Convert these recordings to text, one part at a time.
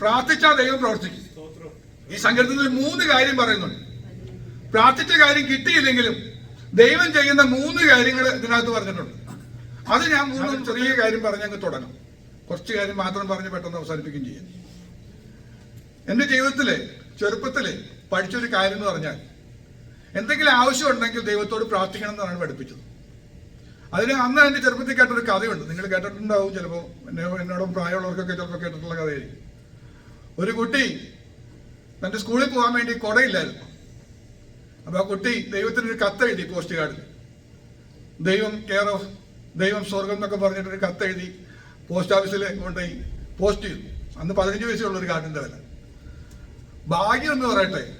പ്രാർത്ഥിച്ചാൽ ദൈവം പ്രവർത്തിക്കും. ഈ സങ്കീർത്തനത്തിൽ മൂന്ന് കാര്യം പറയുന്നുണ്ട്. പ്രാർത്ഥിച്ച കാര്യം കിട്ടിയില്ലെങ്കിലും ദൈവം ചെയ്യുന്ന മൂന്ന് കാര്യങ്ങൾ ഇതിനകത്ത് പറഞ്ഞിട്ടുണ്ട്. അത് ഞാൻ മൂന്ന് ചെറിയ കാര്യം പറഞ്ഞ് അങ്ങ് തുടങ്ങും. കുറച്ച് കാര്യം മാത്രം പറഞ്ഞ് പെട്ടെന്ന് അവസാനിപ്പിക്കുകയും ചെയ്യാം. എന്റെ ജീവിതത്തിൽ ചെറുപ്പത്തിൽ പഠിച്ചൊരു കാര്യം എന്ന് പറഞ്ഞാൽ എന്തെങ്കിലും ആവശ്യമുണ്ടെങ്കിൽ ദൈവത്തോട് പ്രാർത്ഥിക്കണം എന്നാണ് പഠിപ്പിച്ചത്. അതിന് അന്ന് എന്റെ ചെറുപ്പത്തിൽ കേട്ടൊരു കഥയുണ്ട്. നിങ്ങൾ കേട്ടിട്ടുണ്ടാവും ചിലപ്പോൾ. എന്നെ എന്നോടും പ്രായമുള്ളവർക്കൊക്കെ ചിലപ്പോൾ കേട്ടിട്ടുള്ള കഥയായിരിക്കും. ഒരു കുട്ടി തന്റെ സ്കൂളിൽ പോകാൻ വേണ്ടി കുടയില്ലായിരുന്നു. അപ്പൊ ആ കുട്ടി ദൈവത്തിന് ഒരു കത്ത് എഴുതി പോസ്റ്റ് കാർഡിൽ. ദൈവം കെയർ ഓഫ് ദൈവം സ്വർഗം എന്നൊക്കെ പറഞ്ഞിട്ട് ഒരു കത്ത് എഴുതി പോസ്റ്റ് ഓഫീസിൽ കൊണ്ടുപോയി പോസ്റ്റ് ചെയ്തു. അന്ന് പതിനഞ്ച് വയസ്സുള്ള ഒരു കാർഡിന്റെ വില. ഭാഗ്യം എന്ന് പറയട്ടെ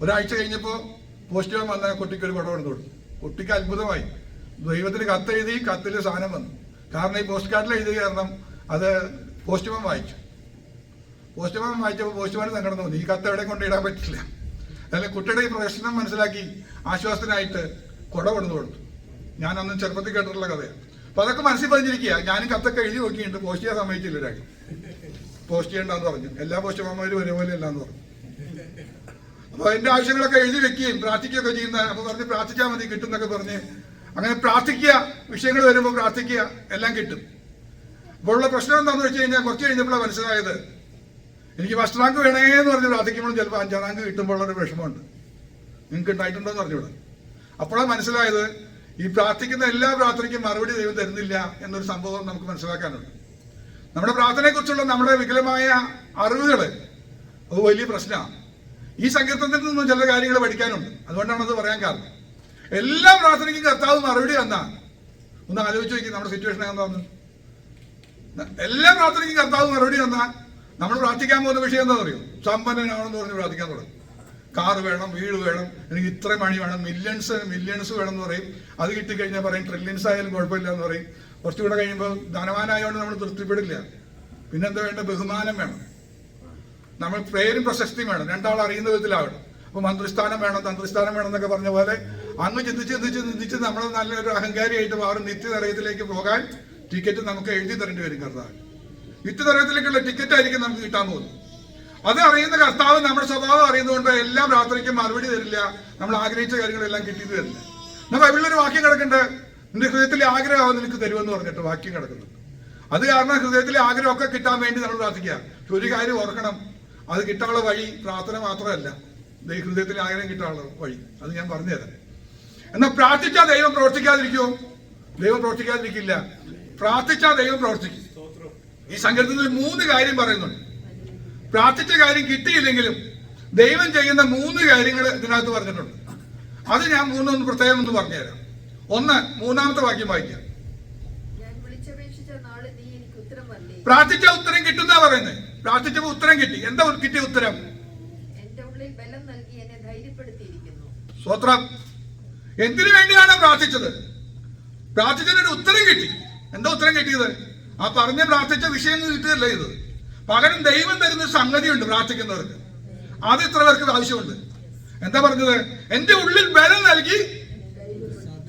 ഒരാഴ്ച കഴിഞ്ഞപ്പോൾ ചെയ്യാൻ വന്ന കുട്ടിക്ക് ഒരു കുട കൊടുത്തു. കുട്ടിക്ക് അത്ഭുതമായി. ദൈവത്തിന് കത്ത് എഴുതി കത്തിൽ സാധനം വന്നു. കാരണം ഈ പോസ്റ്റ് കാർഡിൽ എഴുതി കാരണം അത് പോസ്റ്റ്മാൻ വായിച്ചു. പോസ്റ്റ്മാൻ വായിച്ചപ്പോൾ പോസ്റ്റ്മാൻ സങ്കടം തോന്നി ഈ കത്ത് എവിടെ കൊണ്ട് ഇടാൻ പറ്റില്ല. അതായത് കുട്ടിയുടെ ഈ പ്രശ്നം മനസ്സിലാക്കി ആശ്വാസത്തിനായിട്ട് കുട കൊടുത്തു ഞാൻ അന്ന് ചെറുപ്പത്തിൽ കേട്ടിട്ടുള്ള കഥയാണ്. അപ്പൊ അതൊക്കെ മനസ്സിൽ പറഞ്ഞിരിക്കുക ഞാനും കത്തൊക്കെ എഴുതി നോക്കിയിട്ട് പോസ്റ്റ് ചെയ്യാൻ സമ്മതിച്ചില്ല ഒരാൾക്ക്. പോസ്റ്റ് ചെയ്യണ്ടെന്ന് പറഞ്ഞു. എല്ലാ പോസ്റ്റ്മാന്മാരും ഒരേപോലെ അല്ലാന്ന് പറഞ്ഞു. അപ്പൊ എന്റെ ആവശ്യങ്ങളൊക്കെ എഴുതി വെക്കുകയും പ്രാർത്ഥിക്കുകയൊക്കെ ചെയ്യുന്ന അപ്പൊ പറഞ്ഞ് പ്രാർത്ഥിച്ചാൽ മതി കിട്ടുന്നൊക്കെ പറഞ്ഞ് അങ്ങനെ പ്രാർത്ഥിക്കുക വിഷയങ്ങൾ വരുമ്പോൾ പ്രാർത്ഥിക്കുക എല്ലാം കിട്ടും. അപ്പോൾ ഉള്ള പ്രശ്നം എന്താണെന്ന് വെച്ച് കഴിഞ്ഞാൽ കുറച്ച് കഴിഞ്ഞപ്പോഴാണ് മനസ്സിലായത് എനിക്ക് ഫസ്റ്റ് റാങ്ക് വേണേ എന്ന് പറഞ്ഞു പ്രാർത്ഥിക്കുമ്പോൾ ചിലപ്പോൾ അഞ്ചാം റാങ്ക് കിട്ടുമ്പോൾ ഉള്ളൊരു വിഷമമുണ്ട്. നിങ്ങൾക്ക് ഉണ്ടായിട്ടുണ്ടോ എന്ന് പറഞ്ഞൂടെ അപ്പോഴാണ് മനസ്സിലായത് ഈ പ്രാർത്ഥിക്കുന്ന എല്ലാ പ്രാർത്ഥനയ്ക്കും മറുപടി ദൈവം തരുന്നില്ല എന്നൊരു സംഭവം നമുക്ക് മനസ്സിലാക്കാനുണ്ട്. നമ്മുടെ പ്രാർത്ഥനയെക്കുറിച്ചുള്ള നമ്മുടെ വികലമായ അറിവുകൾ അത് വലിയ പ്രശ്നമാണ്. ഈ സങ്കീർത്തനത്തിൽ നിന്നും ചില കാര്യങ്ങൾ പഠിക്കാനുണ്ട്. അതുകൊണ്ടാണ് അത് പറയാൻ കാരണം. എല്ലാ പ്രാർത്ഥനയ്ക്കും കർത്താവ് മറുപടി തന്നാ. ഒന്ന് ആലോചിച്ച് നോക്കി നമ്മുടെ സിറ്റുവേഷൻ എന്താന്ന് എല്ലാ പ്രാർത്ഥനയ്ക്കും കർത്താവ് മറുപടി തന്നാ. നമ്മൾ പ്രാർത്ഥിക്കാൻ പോകുന്ന വിഷയം എന്താ അറിയോ സമ്പന്നനാണെന്ന് പറഞ്ഞ് പ്രാർത്ഥിക്കാൻ തുടങ്ങും. കാറ് വേണം വീട് വേണം എനിക്ക് ഇത്ര മണി വേണം മില്യൺസ് മില്യൺസ് വേണം എന്ന് പറയും. അത് കിട്ടിക്കഴിഞ്ഞാൽ പറയും ട്രില്യൺസ് ആയാലും കുഴപ്പമില്ല എന്ന് പറയും. കുറച്ചുകൂടെ കഴിയുമ്പോൾ ധനവാനായതുകൊണ്ട് നമ്മൾ തൃപ്തിപ്പെടില്ല. പിന്നെന്താ വേണ്ട ബഹുമാനം വേണം. നമ്മൾ പേരും പ്രശസ്തിയും വേണം. രണ്ടാൾ അറിയുന്ന വിധത്തിലാവണം. അപ്പൊ മന്ത്രിസ്ഥാനം വേണം തന്ത്രിസ്ഥാനം വേണം എന്നൊക്കെ പറഞ്ഞ പോലെ അങ്ങ് ചിന്തിച്ച് ചിന്തിച്ച് ചിന്തിച്ച് നമ്മൾ നല്ലൊരു അഹങ്കാരിയായിട്ട് മാറും. നിത്യനിറയത്തിലേക്ക് പോകാൻ ടിക്കറ്റ് നമുക്ക് എഴുതി തരേണ്ടി വരും കർത്താവ്. നിത്യനരകത്തിലേക്കുള്ള ടിക്കറ്റ് ആയിരിക്കും നമുക്ക് കിട്ടാൻ പോകുന്നത്. അത് അറിയുന്ന കർത്താവ് നമ്മുടെ സ്വഭാവം അറിയുന്നതുകൊണ്ട് എല്ലാം പ്രാർത്ഥനയ്ക്കും മറുപടി തരില്ല. നമ്മൾ ആഗ്രഹിച്ച കാര്യങ്ങളെല്ലാം കിട്ടിയത് തരില്ല. എന്നാൽ ബൈബിളിലൊരു വാക്യം കിടക്കുന്നുണ്ട്. നിന്റെ ഹൃദയത്തിലെ ആഗ്രഹം നിനക്ക് തരുമെന്ന് പറഞ്ഞിട്ട് വാക്യം കിടക്കുന്നുണ്ട് അത് കാരണം ഹൃദയത്തിലെ ആഗ്രഹമൊക്കെ കിട്ടാൻ വേണ്ടി നമ്മൾ പ്രാർത്ഥിക്കുക. ഒരു കാര്യം ഓർക്കണം. അത് കിട്ടാനുള്ള വഴി പ്രാർത്ഥന മാത്രമല്ല. ഹൃദയത്തിലെ ആഗ്രഹം കിട്ടാനുള്ള വഴി. അത് ഞാൻ പറഞ്ഞു തരാം. എന്നാൽ പ്രാർത്ഥിച്ചാൽ ദൈവം പ്രവർത്തിക്കാതിരിക്കുമോ? ദൈവം പ്രവർത്തിക്കാതിരിക്കില്ല. പ്രാർത്ഥിച്ചാൽ ദൈവം പ്രവർത്തിക്കും. ഈ സങ്കല്പത്തിൽ മൂന്ന് കാര്യം പറയുന്നുണ്ട്. പ്രാർത്ഥിച്ച കാര്യം കിട്ടിയില്ലെങ്കിലും ദൈവം ചെയ്യുന്ന മൂന്ന് കാര്യങ്ങൾ ഇതിനകത്ത് പറഞ്ഞിട്ടുണ്ട്. അത് ഞാൻ മൂന്നൊന്ന് പ്രത്യേകം ഒന്ന് പറഞ്ഞുതരാം. ഒന്ന് മൂന്നാമത്തെ വാക്യം വായിക്കാം. പ്രാർത്ഥിച്ച ഉത്തരം കിട്ടുന്ന പറയുന്നത് പ്രാർത്ഥിച്ചപ്പോൾ ഉത്തരം കിട്ടി. എന്താ കിട്ടിയ ഉത്തരം? സ്വത്രം. എന്തിനു വേണ്ടിയാണ് പ്രാർത്ഥിച്ചത്? പ്രാർത്ഥിച്ചതിന് ഉത്തരം കിട്ടി. എന്താ ഉത്തരം കിട്ടിയത്? ആ പറഞ്ഞ് പ്രാർത്ഥിച്ച വിഷയം കിട്ടുകയല്ല ഇത്. പകരം ദൈവം തരുന്ന സംഗതിയുണ്ട് പ്രാർത്ഥിക്കുന്നവർക്ക്. അത് ഇത്ര പേർക്ക് ആവശ്യമുണ്ട്. എന്താ പറഞ്ഞത്? എന്റെ ഉള്ളിൽ ബലം നൽകി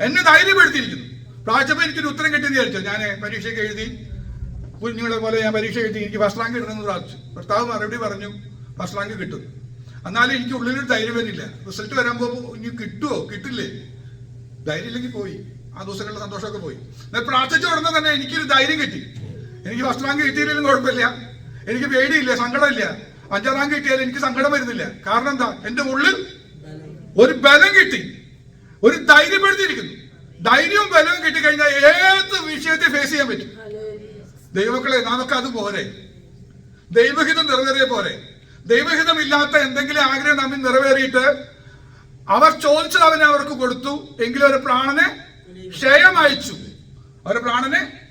എന്നെ ധൈര്യപ്പെടുത്തിയിരിക്കുന്നു. പ്രാർത്ഥിച്ചപ്പോൾ എനിക്കൊരു ഉത്തരം കിട്ടിയെന്ന് വിചാരിച്ചു? ഞാൻ പരീക്ഷയ്ക്ക് എഴുതി കുഞ്ഞുങ്ങളെ പോലെ ഞാൻ പരീക്ഷ എഴുതി എനിക്ക് ഫസ്റ്റ് റാങ്ക് കിട്ടണമെന്ന് പ്രാർത്ഥിച്ചു. ഭർത്താവ് മറുപടി പറഞ്ഞു ഫസ്റ്റ് റാങ്ക് കിട്ടും. എന്നാലും എനിക്ക് ഉള്ളിലൊരു ധൈര്യം വരുന്നില്ല റിസൾട്ട് വരാൻ പോകുമ്പോൾ ഇനി കിട്ടുമോ കിട്ടില്ലേ? ധൈര്യം ഇല്ലെങ്കിൽ പോയി. ആ ദിവസങ്ങളിലെ സന്തോഷമൊക്കെ പോയി. പ്രാർത്ഥിച്ച ഉടനെ തന്നെ എനിക്കൊരു ധൈര്യം കിട്ടി. എനിക്ക് ഫസ്റ്റ് റാങ്ക് കിട്ടിയില്ലെങ്കിലും കുഴപ്പമില്ല. എനിക്ക് പേടിയില്ല സങ്കടമില്ല. അഞ്ചാം റാങ്ക് കിട്ടിയാലും എനിക്ക് സങ്കടം വരുന്നില്ല. കാരണം എന്താ? എന്റെ ഉള്ളിൽ ഒരു ബലം കിട്ടി. ഒരു ധൈര്യപ്പെടുത്തിയിരിക്കുന്നു. ധൈര്യവും ബലവും കിട്ടിക്കഴിഞ്ഞാൽ ഏത് വിഷയത്തെ ഫേസ് ചെയ്യാൻ പറ്റും? ദൈവക്കളെ നമുക്ക് അത് പോരെ. ദൈവഹിതം നിറവേറിയ പോരെ. ദൈവഹിതമില്ലാത്ത എന്തെങ്കിലും ആഗ്രഹം നമ്മിൽ നിറവേറിയിട്ട് അവർ ചോദിച്ചത് അവനെ അവർക്ക് കൊടുത്തു. എങ്കിലും ഒരു പ്രാണനെ ക്ഷയം അയച്ചു. അവരുടെ പ്രാണനെ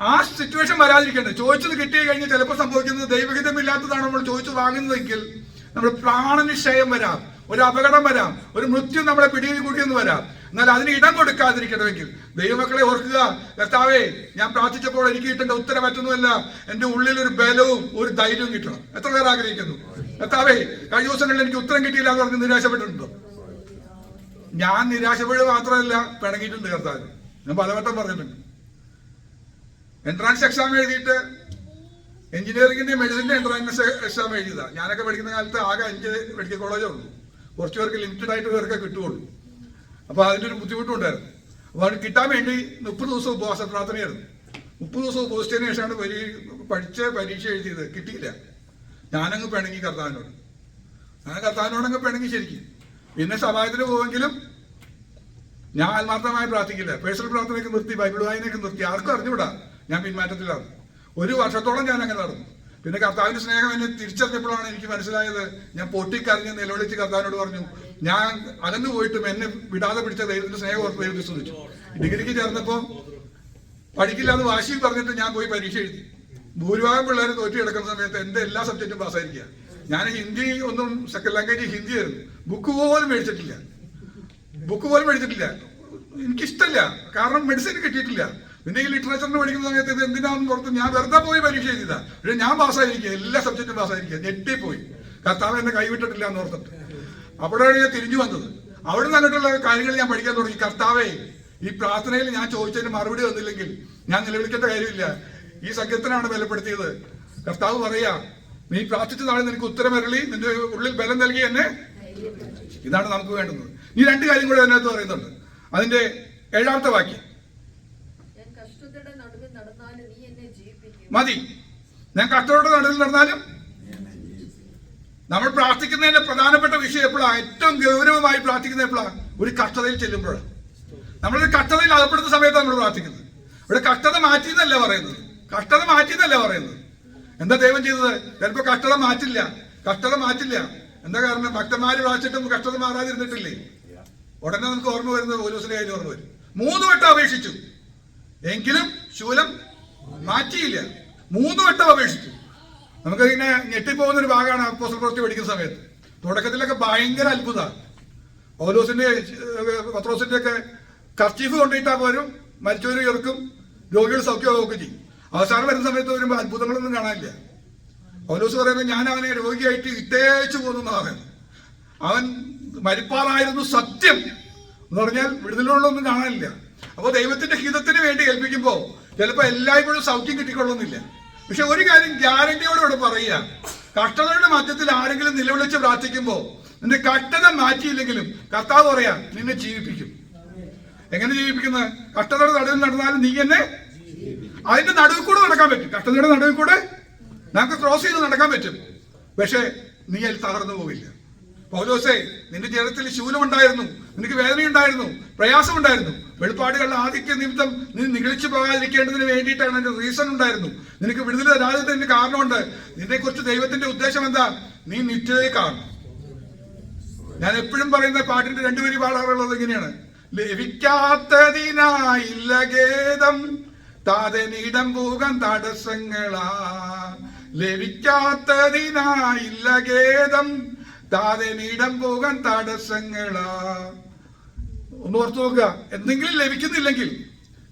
ആ സിറ്റുവേഷൻ വരാതിരിക്കേണ്ടത് ചോദിച്ചത് കിട്ടി കഴിഞ്ഞാൽ ചിലപ്പോൾ സംഭവിക്കുന്നത് ദൈവഹിതമില്ലാത്തതാണ് നമ്മൾ ചോദിച്ചു വാങ്ങുന്നതെങ്കിൽ നമ്മുടെ പ്രാണനിശ്ചയം വരാം ഒരു അപകടം വരാം ഒരു മൃത്യു നമ്മളെ പിടിയിൽ കൂട്ടിയെന്ന് വരാം. എന്നാൽ അതിന് ഇടം കൊടുക്കാതിരിക്കണമെങ്കിൽ ദൈവമക്കളെ ഓർക്കുക കർത്താവേ ഞാൻ പ്രാർത്ഥിച്ചപ്പോൾ എനിക്ക് കിട്ടേണ്ട ഉത്തരം മറ്റൊന്നുമല്ല. എന്റെ ഉള്ളിൽ ഒരു ബലവും ഒരു ധൈര്യവും കിട്ടണം. എത്ര പേർ ആഗ്രഹിക്കുന്നു? കർത്താവേ കഴിഞ്ഞ ദിവസങ്ങളിൽ എനിക്ക് ഉത്തരം കിട്ടിയില്ല എന്ന് പറഞ്ഞ് നിരാശപ്പെട്ടിട്ടുണ്ടോ? ഞാൻ നിരാശപ്പെടുക മാത്രമല്ല പിണങ്ങിയിട്ടുണ്ട് കർത്താവ്. ഞാൻ പലവട്ടം പറഞ്ഞിട്ടുണ്ട്. എൻട്രൻസ് എക്സാം എഴുതിയിട്ട് എഞ്ചിനീയറിംഗിന്റെ മെഡിസിന്റെ എൻട്രൻസ് എക്സാം എഴുതിയതാണ് ഞാനൊക്കെ പഠിക്കുന്ന കാലത്ത് ആകെ അഞ്ച് മെഡിക്കൽ കോളേജേ ഉള്ളൂ. കുറച്ച് പേർക്ക് ലിമിറ്റഡ് ആയിട്ട് പേർക്കെ കിട്ടുകയുള്ളൂ അപ്പൊ അതിന്റെ ഒരു ബുദ്ധിമുട്ടുണ്ടായിരുന്നു. അപ്പൊ അത് കിട്ടാൻ വേണ്ടി മുപ്പത് ദിവസം ഉപവാസ പ്രാർത്ഥനയായിരുന്നു. മുപ്പത് ദിവസം ഉപവസിച്ചതിന് ശേഷമാണ് പരീ പഠിച്ച പരീക്ഷ എഴുതിയത്. കിട്ടിയില്ല. ഞാനങ്ങ് പിണങ്ങി കർത്താവിനോട്. ഞാൻ കർത്താവിനോടങ്ങ് പിണങ്ങി ശരിക്കും. പിന്നെ സമാജത്തിന് പോവെങ്കിലും ഞാൻ ആത്മാർത്ഥമായി പ്രാർത്ഥിക്കില്ല. പേഴ്സണൽ പ്രാർത്ഥനയൊക്കെ നിർത്തി ബൈബിൾ വായനയൊക്കെ നിർത്തി. ആർക്കും അറിഞ്ഞുകൂടാ. ഞാൻ പിന്മാറ്റത്തിലാണ്. ഒരു വർഷത്തോളം ഞാൻ അങ്ങനെ നടന്നു. പിന്നെ കർത്താവിന്റെ സ്നേഹം എന്നെ തിരിച്ചറിഞ്ഞപ്പോഴാണ് എനിക്ക് മനസ്സിലായത് ഞാൻ പൊട്ടിക്കറിഞ്ഞ് നിലവിളിച്ച് കർത്താവിനോട് പറഞ്ഞു ഞാൻ അകന്നു പോയിട്ടും എന്നെ വിടാതെ പിടിച്ച ദൈവത്തിന്റെ സ്നേഹം ഓർത്ത് ദൈവത്തെ ശ്രദ്ധിച്ചു ഡിഗ്രിക്ക് ചേർന്നപ്പോ പഠിക്കില്ല എന്ന് വാശി പറഞ്ഞിട്ട് ഞാൻ പോയി പരീക്ഷ എഴുതി. ഭൂരിഭാഗം പിള്ളേർ തോറ്റി കിടക്കുന്ന സമയത്ത് എന്റെ എല്ലാ സബ്ജക്റ്റും പാസ്സായിരിക്കുക. ഞാൻ ഹിന്ദി ഒന്നും സെക്കൻഡ് ലാംഗ്വേജ് ഹിന്ദി ആയിരുന്നു. ബുക്ക് പോലും മേടിച്ചിട്ടില്ല. ബുക്ക് പോലും മേടിച്ചിട്ടില്ല. എനിക്കിഷ്ടല്ല. കാരണം മെഡിസിൻ കിട്ടിയിട്ടില്ല. പിന്നെ ഈ ലിറ്ററേച്ചറിന് പഠിക്കുന്ന സമയത്ത് ഇത് എന്തിനാണെന്ന് പുറത്ത് ഞാൻ വെറുതെ പോയി പരീക്ഷ എഴുതിയതാ. പക്ഷെ ഞാൻ പാസ്സായിരിക്കുക എല്ലാ സബ്ജക്റ്റും പാസ്സായിരിക്കുക. ഞെട്ടിപ്പോയി. കർത്താവ് എന്നെ കൈവിട്ടിട്ടില്ല എന്ന് ഓർത്തിട്ട്. അവിടെയാണ് ഞാൻ തിരിഞ്ഞു വന്നത്. അവിടെ നിന്നിട്ടുള്ള കാര്യങ്ങൾ ഞാൻ പഠിക്കാൻ തുടങ്ങി. കർത്താവേ ഈ പ്രാർത്ഥനയിൽ ഞാൻ ചോദിച്ചതിന് മറുപടി വന്നില്ലെങ്കിൽ ഞാൻ നിലവിളിക്കേണ്ട കാര്യമില്ല. ഈ സഖ്യത്തിനാണ് ബലപ്പെടുത്തിയത്. കർത്താവ് പറയാ നീ പ്രാർത്ഥിച്ച നാളെ നിനക്ക് ഉത്തരമരളി നിന്റെ ഉള്ളിൽ ബലം നൽകി എന്നെ ഇതാണ് നമുക്ക് വേണ്ടുന്നത്. ഈ രണ്ട് കാര്യം കൂടെ അതിനകത്ത് പറയുന്നുണ്ട്. അതിന്റെ ഏഴാമത്തെ വാക്യം ഞാൻ കഷ്ടതയുടെ നടുവിൽ നടന്നാലും നീ എന്നെ ജീവിപ്പിക്കും മതി. ഞാൻ കഷ്ടത്തോടെ നടുവിൽ നടന്നാലും നമ്മൾ പ്രാർത്ഥിക്കുന്നതിന്റെ പ്രധാനപ്പെട്ട വിഷയം എപ്പോഴാണ് ഏറ്റവും ഗൗരവമായി പ്രാർത്ഥിക്കുന്നത് എപ്പോഴാണ് ഒരു കഷ്ടതയിൽ ചെല്ലുമ്പോഴാണ് നമ്മളൊരു കഷ്ടതയിൽ അകപ്പെടുന്ന സമയത്താണ് നമ്മൾ പ്രാർത്ഥിക്കുന്നത്. ഇവിടെ കഷ്ടത മാറ്റി എന്നല്ല പറയുന്നത്. കഷ്ടത മാറ്റി എന്നല്ല പറയുന്നത്. എന്താ ദൈവം ചെയ്തത്? ചിലപ്പോ കഷ്ടത മാറ്റില്ല. കഷ്ടത മാറ്റില്ല. എന്താ കാരണം? ഭക്തന്മാര് പ്രാർത്ഥിച്ചിട്ടും കഷ്ടത മാറാതിരുന്നിട്ടില്ലേ? ഉടനെ നമുക്ക് ഓർമ്മ വരുന്നത് പോലീസിന്റെ കാര്യം ഓർമ്മ വരും. മൂന്ന് വട്ടം അപേക്ഷിച്ചു. എങ്കിലും ശൂലം മാറ്റിയില്ല. മൂന്ന് വട്ടം അപേക്ഷിച്ചു. നമുക്ക് ഇങ്ങനെ ഞെട്ടിപ്പോകുന്ന ഒരു ഭാഗമാണ് അപ്പോസ്റ്റൽ പ്രവൃത്തി പഠിക്കുന്ന സമയത്ത്. തുടക്കത്തിലൊക്കെ ഭയങ്കര അത്ഭുത. പൗലോസിന്റെ പത്രോസിന്റെ ഒക്കെ കർച്ചീഫ് കൊണ്ടിട്ടാ പോരും മരിച്ചവരും ഇറക്കും രോഗികൾ സൗഖ്യമാവുകയൊക്കെ ചെയ്യും. അവസാനം വരുന്ന സമയത്ത് വരുമ്പോൾ അത്ഭുതങ്ങളൊന്നും കാണാനില്ല. പൗലോസ് പറയുന്നത് ഞാൻ അവനെ രോഗിയായിട്ട് ഇട്ടേച്ചു പോകുന്നു പറയുന്നത്. അവൻ മരിപ്പാറായിരുന്നു സത്യം എന്ന് പറഞ്ഞാൽ വിടുതലുള്ളൊന്നും കാണാനില്ല. അപ്പോൾ ദൈവത്തിന്റെ ഹിതത്തിന് വേണ്ടി ഏൽപ്പിക്കുമ്പോൾ ചിലപ്പോൾ എല്ലായ്പ്പോഴും സൗഖ്യം കിട്ടിക്കൊള്ളുന്നില്ല. പക്ഷെ ഒരു കാര്യം ഗ്യാരണ്ടിയോടെ ഇവിടെ പറയുക. കഷ്ടതയുടെ മധ്യത്തിൽ ആരെങ്കിലും നിലവിളിച്ച് പ്രാർത്ഥിക്കുമ്പോൾ നിന്റെ കഷ്ടത മാറ്റിയില്ലെങ്കിലും കർത്താവ് പറയാ നിന്നെ ജീവിപ്പിക്കും. എങ്ങനെ ജീവിപ്പിക്കുന്നത് കഷ്ടതയുടെ നടുവിൽ നടന്നാലും നീ എന്നെ അതിന്റെ നടുവിൽ കൂടെ നടക്കാൻ പറ്റും. കഷ്ടതയുടെ നടുവിൽ കൂടെ നമുക്ക് ക്രോസ് ചെയ്ത് നടക്കാൻ പറ്റും. പക്ഷേ നീ അതിൽ തകർന്നു പോവില്ല. പൗലോസേ നിന്റെ ജീവിതത്തിൽ ശൂലമുണ്ടായിരുന്നു. നിനക്ക് വേദനയുണ്ടായിരുന്നു. പ്രയാസമുണ്ടായിരുന്നു. വെളിപ്പാടുകളുടെ ആദിത്യ നിമിത്തം നീ നികളിച്ചു പോകാതിരിക്കേണ്ടതിന് വേണ്ടിയിട്ടാണ് അതിന്റെ റീസൺ ഉണ്ടായിരുന്നു. നിനക്ക് വിടുതൽ തരാതിന്റെ കാരണമുണ്ട്. നിന്നെ കുറിച്ച് ദൈവത്തിന്റെ ഉദ്ദേശം എന്താ? നീ നിത്യതയെ കാണും ഞാൻ എപ്പോഴും പറയുന്ന പാട്ടിന്റെ രണ്ടുപേരി പാടാറുള്ളത് ഇങ്ങനെയാണ്. ലഭിക്കാത്തതിനായില്ല ഖേദം താതനിടം പോകാൻ തടസ്സങ്ങളാ. ലഭിക്കാത്തതിനായില്ല പോകാൻ തടസ്സങ്ങളാ. ഒന്ന് ഓർത്തു നോക്കുക. എന്തെങ്കിലും ലഭിക്കുന്നില്ലെങ്കിൽ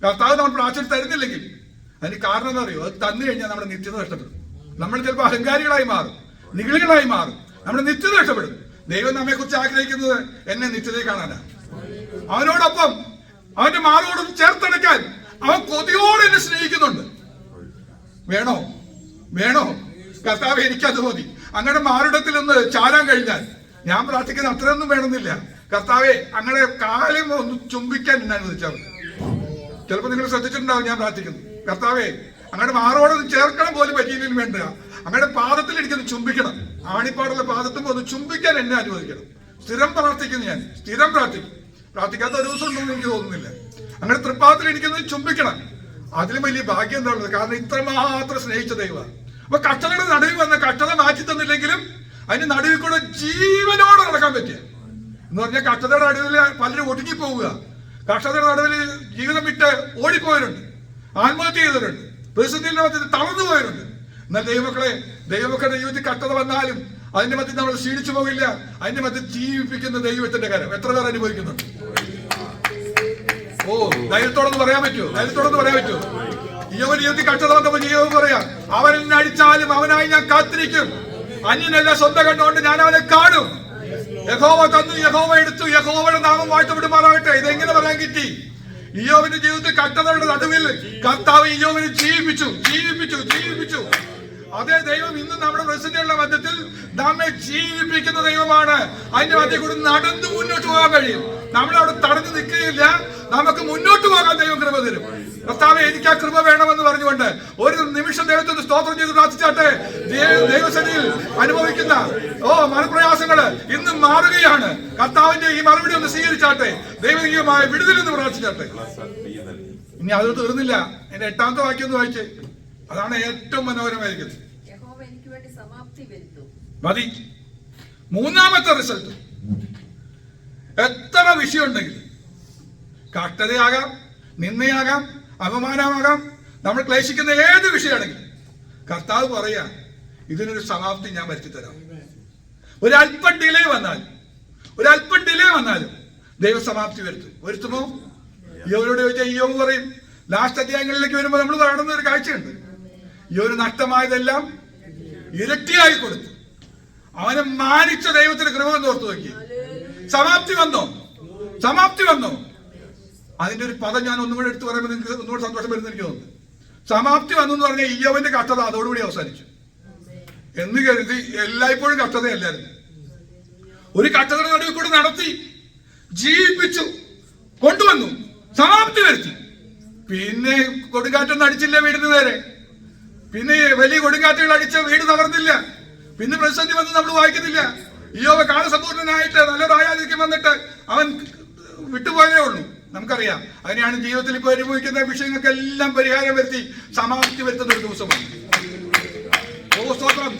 കർത്താവ് നമ്മൾ പ്രാർത്ഥന തരുന്നില്ലെങ്കിൽ അതിന് കാരണം എന്താ അറിയോ? അത് തന്നു കഴിഞ്ഞാൽ നമ്മുടെ നിത്യത നഷ്ടപ്പെടും. നമ്മൾ ചിലപ്പോൾ അഹങ്കാരികളായി മാറും നിഗളികളായി മാറും. നമ്മുടെ നിത്യത നഷ്ടപ്പെടും. ദൈവം നമ്മെ കുറിച്ച് ആഗ്രഹിക്കുന്നത് എന്നെ നിത്യതയെ കാണാനാണ് അവനോടൊപ്പം അവന്റെ മാറോടും ചേർത്തെടുക്കാൻ അവൻ കൊതിയോടെ എന്നെ സ്നേഹിക്കുന്നുണ്ട്. വേണോ? വേണോ? കർത്താവ് എനിക്കത് മതി. അങ്ങനെ മാറിടത്തിൽ നിന്ന് ചാരാൻ കഴിഞ്ഞാൽ ഞാൻ പ്രാർത്ഥിക്കുന്ന അത്രയൊന്നും വേണമെന്നില്ല. കർത്താവെ അങ്ങനെ കാലം ഒന്ന് ചുംബിക്കാൻ എന്നെ അനുവദിച്ചാൽ. ചിലപ്പോൾ നിങ്ങൾ ശ്രദ്ധിച്ചിട്ടുണ്ടാവും ഞാൻ പ്രാർത്ഥിക്കുന്നു. കർത്താവെ അങ്ങനെ മാറോടെ ഒന്ന് ചേർക്കണം പോലും പറ്റിയില്ലെങ്കിലും വേണ്ട. പാദത്തിൽ എനിക്കൊന്ന് ചുംബിക്കണം. ആണിപ്പാടുള്ള പാദത്തും ഒന്ന് ചുംബിക്കാൻ എന്നെ അനുവദിക്കണം. സ്ഥിരം പ്രാർത്ഥിക്കുന്നു ഞാൻ. സ്ഥിരം പ്രാർത്ഥിക്കും. പ്രാർത്ഥിക്കാത്ത ഒരു ദിവസം ഉണ്ടെന്ന് എനിക്ക് തോന്നുന്നില്ല. അങ്ങനെ തൃപ്പാദത്തിൽ എനിക്കൊന്ന് ചുംബിക്കണം. അതിലും വലിയ ഭാഗ്യം എന്താ ഉള്ളത് കാരണം ഇത്രമാത്രം സ്നേഹിച്ച ദൈവമാണ്. അപ്പൊ കഷ്ടതയുടെ നടുവിൽ വന്ന കഷ്ടത മാറ്റി തന്നില്ലെങ്കിലും അതിന് നടുവിൽ കൂടെ ജീവനോടെ നടക്കാൻ പറ്റിയ എന്ന് പറഞ്ഞാൽ കഷ്ടതയുടെ നടുവിൽ പലരും ഒതുങ്ങി പോവുക കഷ്ടതയുടെ നടുവിൽ ജീവിതം വിട്ട് ഓടിപ്പോയവരുണ്ട്. ആത്മഹത്യ ചെയ്തവരുണ്ട്. പ്രതിസന്ധിയുടെ മധ്യത്തിൽ തളർന്നു പോയവരുണ്ട്. എന്നാൽ ദൈവമക്കളെ ദൈവമക്കളുടെ ജീവിതത്തിൽ കഷ്ടത വന്നാലും അതിന്റെ മധ്യത്തിൽ നമ്മൾ ക്ഷീണിച്ചു പോകില്ല. അതിന്റെ മധ്യത്തിൽ ജീവിപ്പിക്കുന്ന ദൈവത്തിന്റെ കാര്യം എത്ര പേർ അനുഭവിക്കുന്നുണ്ട്? ഓ ധൈര്യത്തോടൊന്ന് പറയാൻ പറ്റുമോ? ധൈര്യത്തോടൊന്ന് പറയാൻ പറ്റുമോ? യോവൻ ജീവിതത്തിൽ കഷ്ടത വന്നപ്പോൾ ജീവൻ പറയാം. അവൻ എന്നെ അടിച്ചാലും അവനായി ഞാൻ കാത്തിരിക്കും. അന്യനല്ല സ്വന്തം കണ്ടുകൊണ്ട് ഞാൻ അവനെ കാണും. യഹോവ തന്നു യഹോവ എടുത്തു യഹോവയുടെ നാമം വാഴ്ത്തപ്പെടുമാറാകട്ടെ ഇതെങ്ങനെ പറയാൻ കിട്ടി? ഇയോവിന്റെ ജീവിതത്തിൽ കട്ടതയുടെ നടുവിൽ കർത്താവ് ഇയോവിനെ ജീവിപ്പിച്ചു ജീവിപ്പിച്ചു ജീവിപ്പിച്ചു. അതേ ദൈവം ഇന്ന് നമ്മുടെ പ്രസിഡന്റുള്ള മധ്യത്തിൽ നമ്മെ ജീവിപ്പിക്കുന്ന ദൈവമാണ്. അതിന്റെ മധ്യ കൂടി നടന്നു മുന്നോട്ട് പോകാൻ കഴിയും. നമ്മളവിടെ തടഞ്ഞു നിൽക്കുകയില്ല. നമുക്ക് മുന്നോട്ട് പോകാൻ ദൈവം കൃപ തരും. കർത്താവെ എനിക്ക് ആ കൃപ വേണമെന്ന് പറഞ്ഞുകൊണ്ട് ഒരു നിമിഷം ദൈവത്തിന് സ്തോത്രം ചെയ്ത് പ്രാർത്ഥിച്ചാട്ടെ. ദൈവസനിയിൽ അനുഭവിക്കുന്ന ഓ മനപ്രയാസങ്ങൾ ഇന്ന് മാറുകയാണ്. കർത്താവിന്റെ ഈ മറുപടി ഒന്ന് സ്വീകരിച്ചാട്ടെ. ദൈവികമായ വിടുതൽ എന്ന് പ്രാർത്ഥിച്ചാട്ടെ. ഇനി അത് തീർന്നില്ല. എന്റെ എട്ടാമത്തെ വാക്യം ഒന്ന് വായിച്ചേ. അതാണ് ഏറ്റവും മനോഹരമായിരിക്കുന്നത്. മതി. മൂന്നാമത്തെ റിസൾട്ട്. എത്ര വിഷയം വിഷയമുണ്ടെങ്കിലും. കഷ്ടതയാകാം നിന്നയാകാം അപമാനമാകാം. നമ്മൾ ക്ലേശിക്കുന്ന ഏത് വിഷയമാണെങ്കിലും. കർത്താവ് പറയാ ഇതിനൊരു സമാപ്തി ഞാൻ വരുത്തി തരാം. ഒരല്പം ഡിലേ വന്നാൽ ഒരല്പം ഡിലേ വന്നാലും ദൈവസമാപ്തി വരുത്തും. വരുത്തുമോ? യോനോട് ചോദിച്ചാൽ യോ പറയും ലാസ്റ്റ് അധ്യായങ്ങളിലേക്ക് വരുമ്പോൾ നമ്മൾ കാണുന്ന ഒരു കാഴ്ചയുണ്ട്. യോന് നഷ്ടമായതെല്ലാം ഇരട്ടിയായി കൊടുത്തു. അവനെ മാനിച്ച ദൈവത്തിന് കൃപ എന്ന് ഓർത്തു നോക്കി സമാപ്തി വന്നു. സമാപ്തി വന്നു. അതിന്റെ ഒരു പദം ഞാൻ ഒന്നും കൂടെ എടുത്തു പറയുമ്പോൾ നിങ്ങൾക്ക് ഒന്നുകൂടെ സന്തോഷം വരുന്ന എനിക്ക് തോന്നുന്നു. സമാപ്തി വന്നു എന്ന് പറഞ്ഞാൽ ഇയ്യവന്റെ കഷ്ടത അതോടുകൂടി അവസാനിച്ചു. എന്ന് കരുതി എല്ലായ്പ്പോഴും കഷ്ടതയല്ലായിരുന്നു ഒരു കഷ്ടതയുടെ നടുവിൽ കൂടെ നടത്തി ജീവിപ്പിച്ചു കൊണ്ടുവന്നു സമാപ്തി വരുത്തി. പിന്നെ കൊടുങ്കാറ്റൊന്നും അടിച്ചില്ല വീടിന് നേരെ. പിന്നെ വലിയ കൊടുങ്കാറ്റുകൾ അടിച്ച വീട് തകർന്നില്ല. പിന്നെ പ്രതിസന്ധി വന്ന് നമ്മൾ വായിക്കുന്നില്ല. ഈയോവ കാലസമ്പൂർണനായിട്ട് നല്ലൊരായാതിരിക്കും വന്നിട്ട് അവൻ വിട്ടുപോയതേ ഉള്ളൂ. നമുക്കറിയാം. അതിനെയാണ് ജീവിതത്തിൽ ഇപ്പോൾ അനുഭവിക്കുന്ന വിഷയങ്ങൾക്കെല്ലാം പരിഹാരം വരുത്തി സമാപ്തി വരുത്തുന്ന ഒരു ദിവസമാണ്.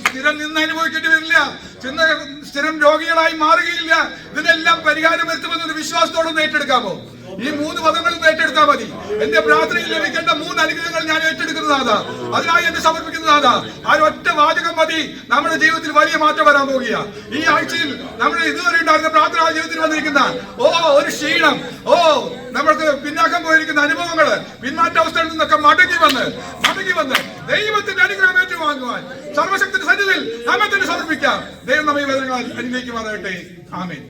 സ്ഥിരം നിന്ന് അനുഭവിക്കേണ്ടി വരില്ല. ചിന്ന സ്ഥിരം രോഗികളായി മാറുകയില്ല. ഇതിനെല്ലാം പരിഹാരം വരുത്തുമെന്നൊരു വിശ്വാസത്തോടെ ഏറ്റെടുക്കാമോ? ഈ മൂന്ന് പദങ്ങളും ഏറ്റെടുത്താൽ മതി. എന്റെ പ്രാർത്ഥനയിൽ ലഭിക്കേണ്ട മൂന്ന് അനുഗ്രഹങ്ങൾ ഞാൻ ഏറ്റെടുക്കുന്നതാണ് അതിനായി എന്നെ സമർപ്പിക്കുന്നതാണ് ആ ഒറ്റ വാചകം മതി. നമ്മുടെ ജീവിതത്തിൽ വലിയ മാറ്റം വരാൻ പോകുക ഈ ആഴ്ചയിൽ നമ്മൾ ഇതുവരെ ഉണ്ടായിരുന്ന പ്രാർത്ഥനാ ജീവിതത്തിൽ വന്നിരിക്കുന്ന ഓ ഒരു ക്ഷീണം. ഓ നമ്മൾക്ക് പിന്നാക്കം പോയിരിക്കുന്ന അനുഭവങ്ങൾ പിന്മാറ്റാവസ്ഥയിൽ നിന്നൊക്കെ മടങ്ങി വന്ന് മടങ്ങി വന്ന് ദൈവത്തിന്റെ അനുഗ്രഹം ഏറ്റുവാങ്ങുവാൻ സർവശക്തി സന്നിധിയിൽ നമ്മെ തന്നെ സമർപ്പിക്കാം. ദൈവം നമ്മെ വേദനകൾ അനുഗ്രഹിക്കുമാറാകട്ടെ. ആമേൻ.